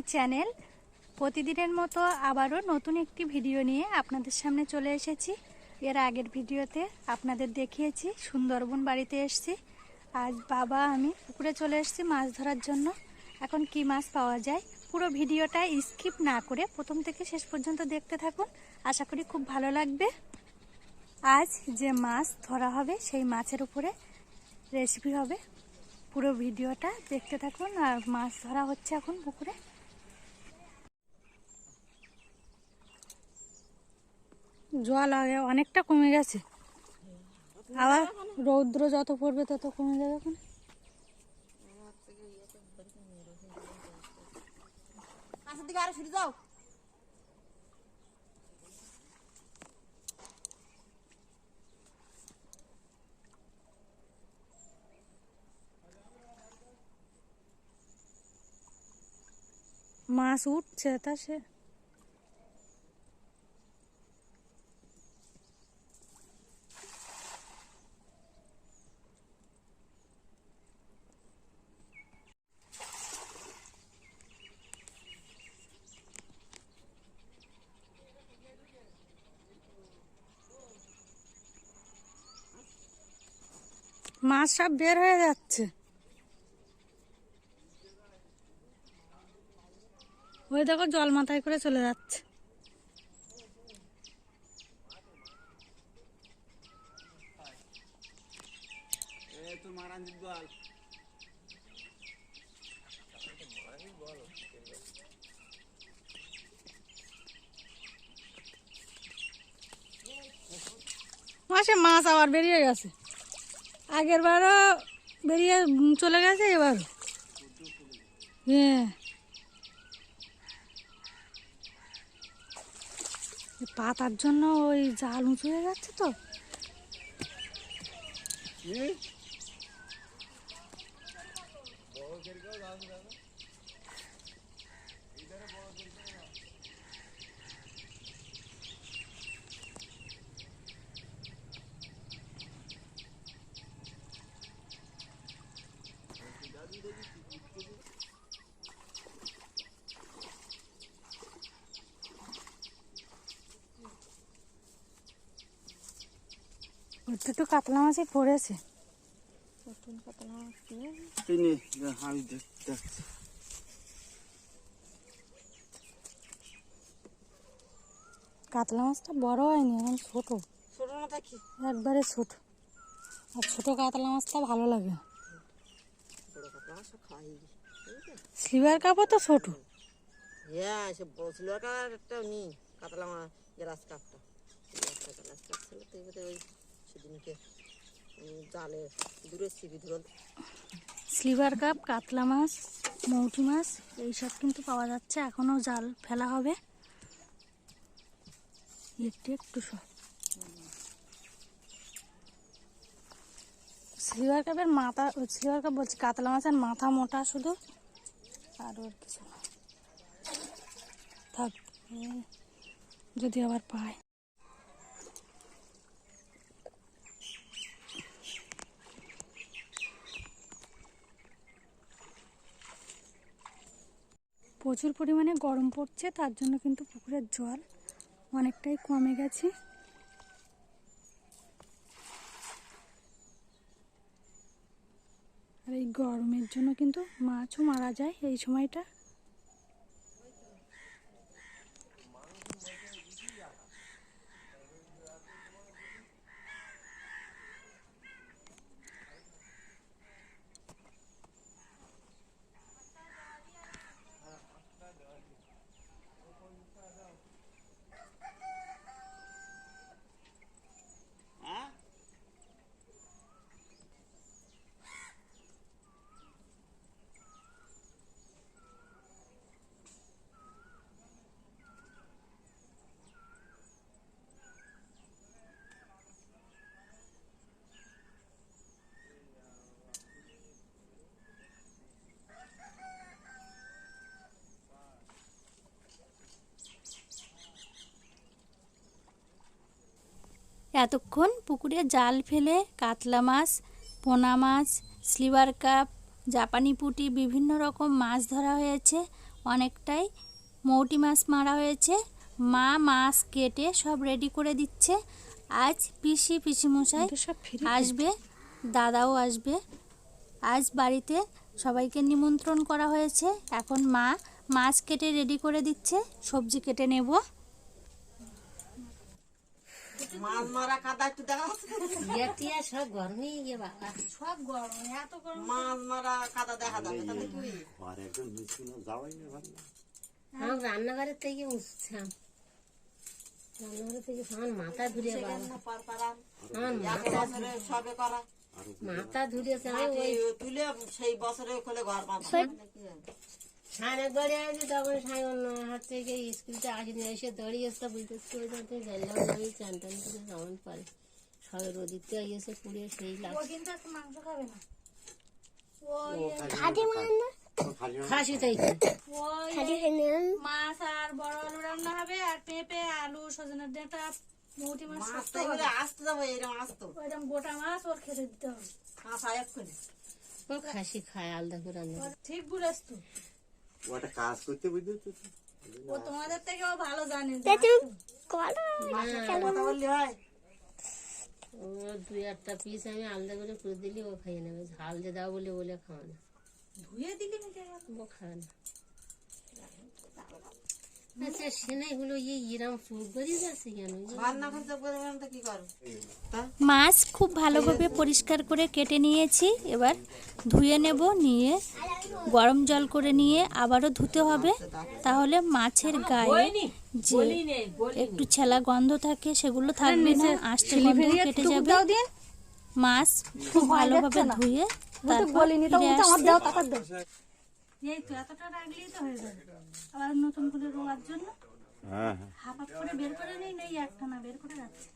My channel. প্রতিদিনের মতো আবারও নতুন একটি ভিডিও নিয়ে আপনাদের সামনে চলে এসেছি। এর আগের ভিডিওতে আপনাদের দেখিয়েছি, সুন্দরবন বাড়িতে এসেছি। আজ বাবা, আমি পুকুরে চলে এসেছি মাছ ধরার জন্য। এখন কি মাছ পাওয়া যায়, পুরো ভিডিওটা স্কিপ না করে প্রথম থেকে শেষ পর্যন্ত দেখতে থাকুন। আশা করি খুব ভালো লাগবে। আজ যে মাছ ধরা হবে, সেই মাছের উপরে রেসিপি হবে। পুরো ভিডিওটা দেখতে থাকুন, আর মাছ ধরা হচ্ছে এখন পুকুরে। জল আগে অনেকটা কমে গেছে। আবার রৌদ্র যত পড়বে তত কমে যাবে এখন। দিকে আরও সরে যাও। মাছ উঠছে তা সে মাছ সব বের হয়ে যাচ্ছে। ওই দেখো জল মাথায় করে চলে যাচ্ছে। মাসে মাছ আবার বেরিয়ে গেছে। আগের বারও বেরিয়ে চলে গেছে এবার। হ্যাঁ। পাতার জন্য ওই জাল উঁচু হয়ে যাচ্ছে তো। ওটা তো কাতলা মাছই পড়েছে। আমি দেখছি। কাতলা মাছটা বড় হয়নি এখন ছোট। ছোট না দেখি। একবারে ছোট। আর ছোট কাতলা মাছটা ভালো লাগে। স্লিভার কাপও তো ছোট। হ্যাঁ সে বড় কার একটা নি কাতলা মাছ গ্লাস কাপটা। গ্লাস কাপ ছিল তো ওই সেদিনকে জালে দূরে ছিপি স্লিভার কাপ, কাতলা মাছ মৌটি মাছ, এইসব কিন্তু পাওয়া যাচ্ছে। এখনও জাল ফেলা হবে। একটু একটু সব স্লিভার কাপের মাথা, স্লিভার কাপ বলছি, কাতলা মাছের মাথা মোটা শুধু। আর ওর কিছু না। থাক যদি আবার পায়। প্রচুর পরিমাণে গরম পড়ছে, তার জন্য কিন্তু পুকুরের জল অনেকটাই কমে গেছে। আর এই গরমের জন্য কিন্তু মাছও মারা যায় এই সময়টা। এতক্ষণ পুকুরে জাল ফেলে কাতলা মাছ পোনা মাছ স্লিভার কাপ জাপানি পুঁটি বিভিন্ন রকম মাছ ধরা হয়েছে। অনেকটাই মৌটি মাছ মারা হয়েছে। মা মাছ কেটে সব রেডি করে দিচ্ছে। আজ পিসি পিসিমশাই আসবে দাদাও আসবে। আজ বাড়িতে সবাইকে নিমন্ত্রণ করা হয়েছে। এখন মা মাছ কেটে রেডি করে দিচ্ছে। সবজি কেটে নেব। মাছ মারা কাদা একটু দেখা যাচ্ছে। সব গরমই গিয়ে বাবা সব গরম এত গরম। মাছ মারা কাদা দেখা যাবে তাহলে কি? আমার রান্নাঘরের থেকে উঠছিলাম। রান্নাঘরের থেকে আমার মাথা আমার মাথা সবে করা। মাথা আমি ওই তুলে সেই বছরে খোলে ঘর গড়ে আছে তখন অন্য স্কুলতে আসিনি এসে দাঁড়িয়ে এসে বুঝতে করে যাতে গেলাম আমি চান টান করে যেমন পারে সবে রোদিতে এসে পুড়ে সেই লাগছে ওদিন তো মাংস খাবে না। খাসি তাই মাছ আর বড় আলু রান্না হবে আর পেঁপে আলু সজনের ডাঁটা মৌটি মাছ মাছ শক্ত তো হবে। এগুলো আসতে যাব এরকম আসতো। ওইরকম গোটা মাছ ওর খেতে দিতে হবে। খাসি খায় আলাদা করে রান্না ঠিক বলেছ তো। ওটা কাজ করতে বুঝতে তো ও তোমাদের থেকেও ভালো জানে কথা বললি হয় ও দুই একটা পিস আমি আলাদা করে করে দিলি ও খাইয়ে নেবে। ঝাল যে দাও বলে বলে খাওয়া না। ধুয়ে দিলি নিতে ও খায় না। আচ্ছা সেনাই হলো ইরাম চুল করে যাচ্ছে কেন? রান্না করতে বলবেন তো কি করো মাছ খুব ভালোভাবে পরিষ্কার করে কেটে নিয়েছি। এবার ধুয়ে নেব নিয়ে গরম জল করে নিয়ে আবারও ধুতে হবে। তাহলে মাছের গায়ে যে একটু ছেলা গন্ধ থাকে সেগুলো থাকবে না। আষ্টে গন্ধ কেটে যাবে। মাছ খুব ভালোভাবে ধুয়ে তারপর ফিরে আসছি। এই তো এতটা রাখলেই তো হয়ে যাবে। আবার নতুন করে রোয়ার জন্য হ্যাঁ। হ্যাঁ হাফ হাফ করে বের করে নেই নেই একটা না বের করে রাখছি।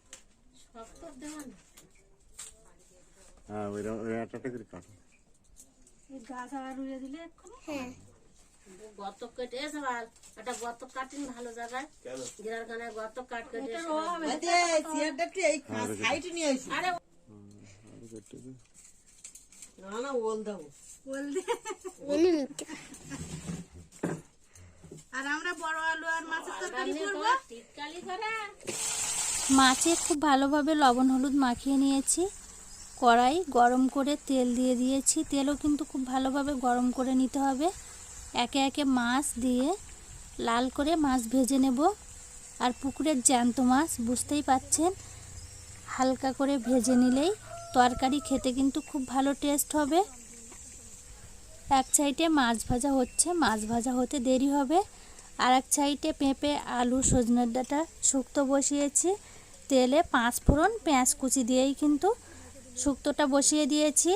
শক্ত দেওয়া না হ্যাঁ ওই একটা করে কাটো। এই গাছ আবার রুয়ে দিলে এক্ষুনি? হ্যাঁ। গত কেটে এসে আর একটা গত কাটিন ভালো জায়গায়। গিরার গানে গত কাট কেটে এসে। ওই যে চেয়ারটা একটু এই সাইডে নিয়ে আসি। আরে না না ওল দেবো বল দে আর আমরা বড় আলু আর মাছের তরকারি করব। মাছে খুব ভালোভাবে লবণ হলুদ মাখিয়ে নিয়েছি। কড়াই গরম করে তেল দিয়ে দিয়েছি। তেলও কিন্তু খুব ভালোভাবে গরম করে নিতে হবে। একে একে মাছ দিয়ে লাল করে মাছ ভেজে নেব। আর পুকুরের জ্যান্ত মাছ বুঝতেই পাচ্ছেন? হালকা করে ভেজে নিলেই তরকারি খেতে কিন্তু খুব ভালো টেস্ট হবে। এক সাইডে মাছ ভাজা হচ্ছে, মাছ ভাজা হতে দেরি হবে। আর এক সাইডে পেঁপে, আলু, সজনের ডাঁটা শুক্তো বসিয়েছি। তেলে পাঁচ ফোড়ন পেঁয়াজ কুচি দিয়েই কিন্তু শুক্তোটা বসিয়ে দিয়েছি।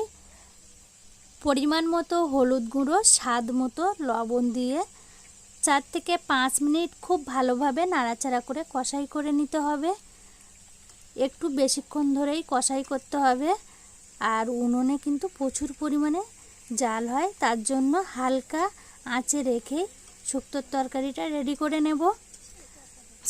পরিমাণ মতো হলুদ গুঁড়ো, স্বাদ মতো লবণ দিয়ে চার থেকে পাঁচ মিনিট খুব ভালোভাবে নাড়াচাড়া করে কষাই করে নিতে হবে। একটু বেশিক্ষণ ধরেই কষাই করতে হবে। আর উনুনে কিন্তু প্রচুর পরিমাণে জাল হয়, তার জন্য হালকা আঁচে রেখে শুক্তোর তরকারিটা রেডি করে নেব।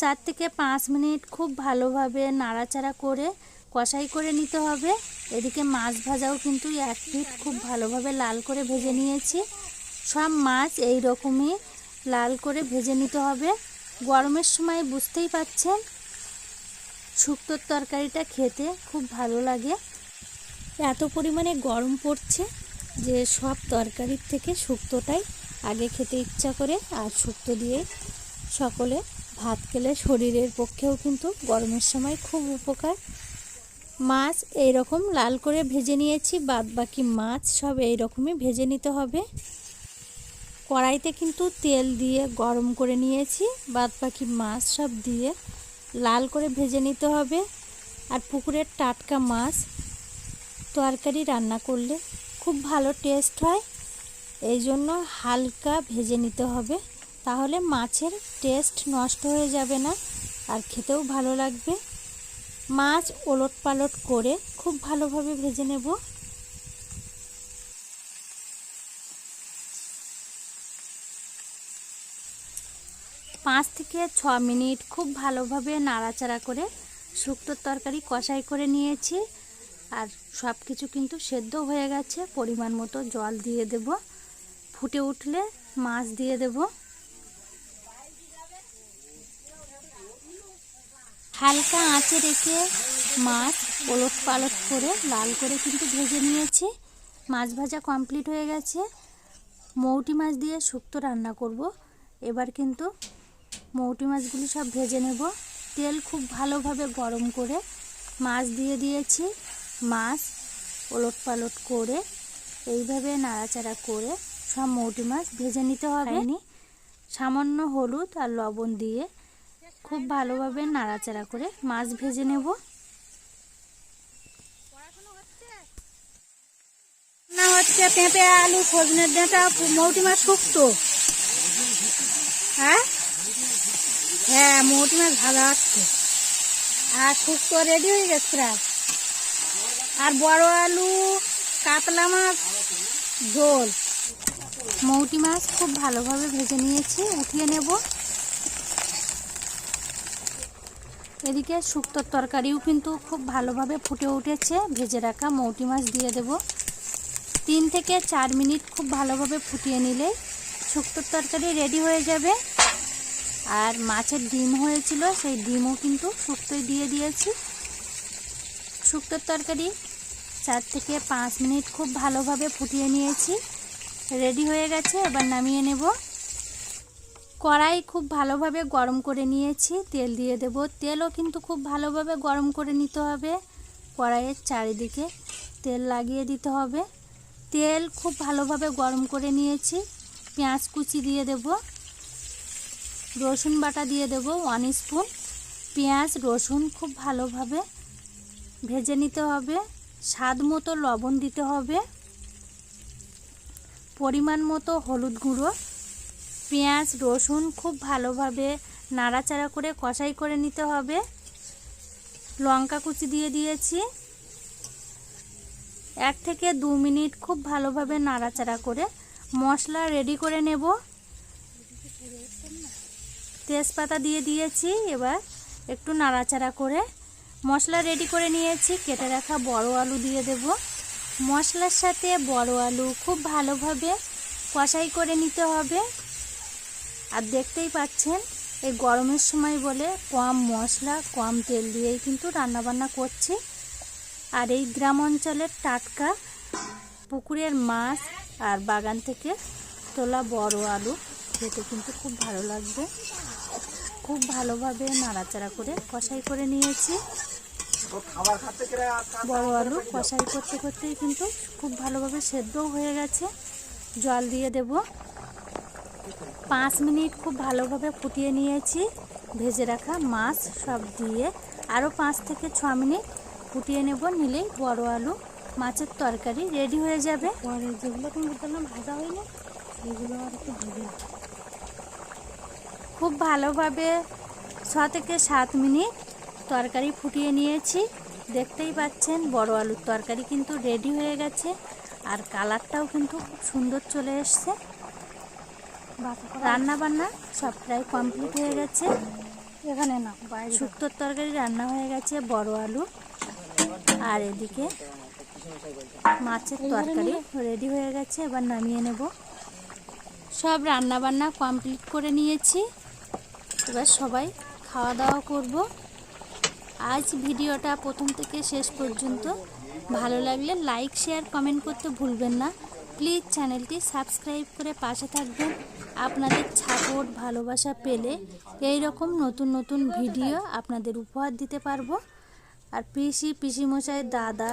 চার থেকে পাঁচ মিনিট খুব ভালোভাবে নাড়াচাড়া করে কষাই করে নিতে হবে। এদিকে মাছ ভাজাও কিন্তু এক পিঠ খুব ভালোভাবে লাল করে ভেজে নিয়েছি। সব মাছ এই রকমই লাল করে ভেজে নিতে হবে। গরমের সময় বুঝতেই পাচ্ছেন, শুক্তোর তরকারিটা খেতে খুব ভালো লাগে। এত পরিমাণে গরম পড়ছে যে সব তরকারির থেকে শুক্তোটাই আগে খেতে ইচ্ছা করে আর শুক্তো দিয়ে সকলে ভাত খেলে শরীরের পক্ষেও কিন্তু গরমের সময় খুব উপকার। মাছ এই রকম লাল করে ভেজে নিয়েছি বাদ বাকি মাছ সব এই রকমই ভেজে নিতে হবে। কড়াইতে কিন্তু তেল দিয়ে গরম করে নিয়েছি বাদ বাকি মাছ সব দিয়ে লাল করে ভেজে নিতে হবে। আর পুকুরের টাটকা মাছ তরকারি রান্না করলে খুব ভালো টেস্ট হয়। এই জন্য হালকা ভেজে নিতে হবে। তাহলে মাছের টেস্ট নষ্ট হয়ে যাবে না আর খেতেও ভালো লাগবে। মাছ ওলট পালট করে খুব ভালোভাবে ভেজে নেব। পাঁচ থেকে ছ মিনিট খুব ভালোভাবে নাড়াচাড়া করে শুক্তোর তরকারি কষাই করে নিয়েছি। আর সব কিছু কিন্তু সেদ্ধ হয়ে গেছে। পরিমাণ মতো জল দিয়ে দেব। ফুটে উঠলে মাছ দিয়ে দেব। হালকা আঁচে রেখে মাছ ওলট পালট করে লাল করে কিন্তু ভেজে নিয়েছি। মাছ ভাজা কমপ্লিট হয়ে গেছে। মৌটি মাছ দিয়ে শুক্তো রান্না করব। এবার কিন্তু মৌটি মাছগুলি সব ভেজে নেব। তেল খুব ভালোভাবে গরম করে মাছ দিয়ে দিয়েছি। মাছ ওলট পালট করে এইভাবে নাড়াচাড়া করে সব মৌটি মাছ ভেজে নিতে হবে। সামান্য হলুদ আর লবণ দিয়ে খুব ভালোভাবে নাড়াচাড়া করে মাছ ভেজে নেব। না হচ্ছে পেঁপে আলু সজনের ডাঁটা মৌটি মাছ শুক্তো। হ্যাঁ? হ্যাঁ মৌটি মাছ ভালো হচ্ছে আর শুক্তো রেডি হয়ে গেছে প্রায়। আর বড় আলু, কাতলা মাছ, ঝোল। মৌটি মাছ খুব ভালোভাবে ভেজে নিয়েছি, উঠিয়ে নেব। এদিকে শুক্তোর তরকারিও কিন্তু খুব ভালোভাবে ফুটে উঠেছে। ভেজে রাখা মৌটি মাছ দিয়ে দেব। তিন থেকে চার মিনিট খুব ভালোভাবে ফুটিয়ে নিলে শুক্তোর তরকারি রেডি হয়ে যাবে। আর মাছের ডিম হয়েছিল, সেই ডিমও কিন্তু শুক্তোয় দিয়ে দিয়েছি। শুক্তোর তরকারি চার থেকে পাঁচ মিনিট খুব ভালোভাবে ফুটিয়ে নিয়েছি। রেডি হয়ে গেছে, এবার নামিয়ে নেব। কড়াই খুব ভালোভাবে গরম করে নিয়েছি, তেল দিয়ে দেব। তেলও কিন্তু খুব ভালোভাবে গরম করে নিতে হবে কড়াইয়ের চারিদিকে। তেল লাগিয়ে দিতে হবে। তেল খুব ভালোভাবে গরম করে নিয়েছি। পেঁয়াজ কুচি দিয়ে দেব। রসুন বাটা দিয়ে দেব, ওয়ান স্পুন। পেঁয়াজ, রসুন খুব ভালোভাবে ভেজে নিতে হবে। স্বাদ মতো লবণ দিতে হবে, পরিমাণ মতো হলুদ গুঁড়ো, পেঁয়াজ, রসুন খুব ভালোভাবে নাড়াচাড়া করে কষাই করে নিতে হবে। লঙ্কা কুচি দিয়ে দিয়েছি। এক থেকে দু মিনিট খুব ভালোভাবে নাড়াচাড়া করে মশলা রেডি করে নেব। তেজপাতা দিয়ে দিয়েছি, এবার একটু নাড়াচাড়া করে মশলা রেডি করে নিয়েছি, কেটে রাখা বড় আলু দিয়ে দেব। মশলার সাথে বড় আলু খুব ভালোভাবে কষাই করে নিতে হবে। আর দেখতেই পাচ্ছেন, এই গরমের সময় বলে কম মশলা, কম তেল দিয়েই কিন্তু রান্নাবান্না করছি। আর এই গ্রাম অঞ্চলের টাটকা পুকুরের মাছ আর বাগান থেকে তোলা বড় আলু খেতে কিন্তু খুব ভালো লাগবে। খুব ভালোভাবে নাড়াচাড়া করে কষাই করে নিয়েছি। বড় আলু কষাই করতে করতেই কিন্তু খুব ভালোভাবে সেদ্ধও হয়ে গেছে। জল দিয়ে দেব। পাঁচ মিনিট খুব ভালোভাবে ফুটিয়ে নিয়েছি। ভেজে রাখা মাছ সব দিয়ে আরও পাঁচ থেকে ছ মিনিট ফুটিয়ে নেব। নিলেই বড় আলু মাছের তরকারি রেডি হয়ে যাবে। যেগুলো তুমি বললাম ভাজা হয়নি, সেগুলো আর একটু ভেজে খুব ভালোভাবে ছ থেকে সাত মিনিট তরকারি ফুটিয়ে নিয়েছি। দেখতেই পাচ্ছেন বড় আলুর তরকারি কিন্তু রেডি হয়ে গেছে আর কালারটাও কিন্তু খুব সুন্দর চলে এসছে। রান্না বান্না সব প্রায় কমপ্লিট হয়ে গেছে। এখানে না শুক্তোর তরকারি রান্না হয়ে গেছে বড় আলু। আর এদিকে মাছের তরকারি রেডি হয়ে গেছে এবার নামিয়ে নেব। সব রান্না বান্না কমপ্লিট করে নিয়েছি। এবার সবাই খাওয়া দাওয়া করব। আজ ভিডিওটা প্রথম থেকে শেষ পর্যন্ত। ভালো লাগলে লাইক শেয়ার কমেন্ট করতে ভুলবেন না। প্লিজ চ্যানেলটি সাবস্ক্রাইব করে পাশে থাকবেন। আপনাদের সাপোর্ট ভালোবাসা পেলে এই রকম নতুন নতুন ভিডিও আপনাদের উপহার দিতে পারব। আর পিসি, পিসিমশাই, দাদা,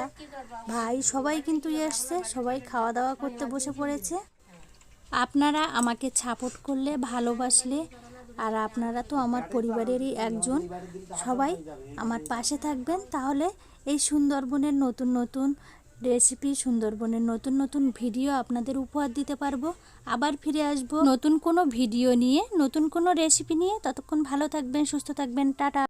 ভাই সবাই কিন্তু এসছে, সবাই খাওয়া দাওয়া করতে বসে পড়েছে। আপনারা আমাকে সাপোর্ট করলে, ভালোবাসলে আর আপনারা তো আমার পরিবারেরই একজন। সবাই আমার পাশে থাকবেন। তাহলে এই সুন্দরবনের নতুন নতুন রেসিপি সুন্দরবনের নতুন নতুন ভিডিও আপনাদের উপহার দিতে পারব। আবার ফিরে আসব নতুন কোনো ভিডিও নিয়ে, নতুন কোনো রেসিপি নিয়ে। ততক্ষণ ভালো থাকবেন, সুস্থ থাকবেন। টাটা।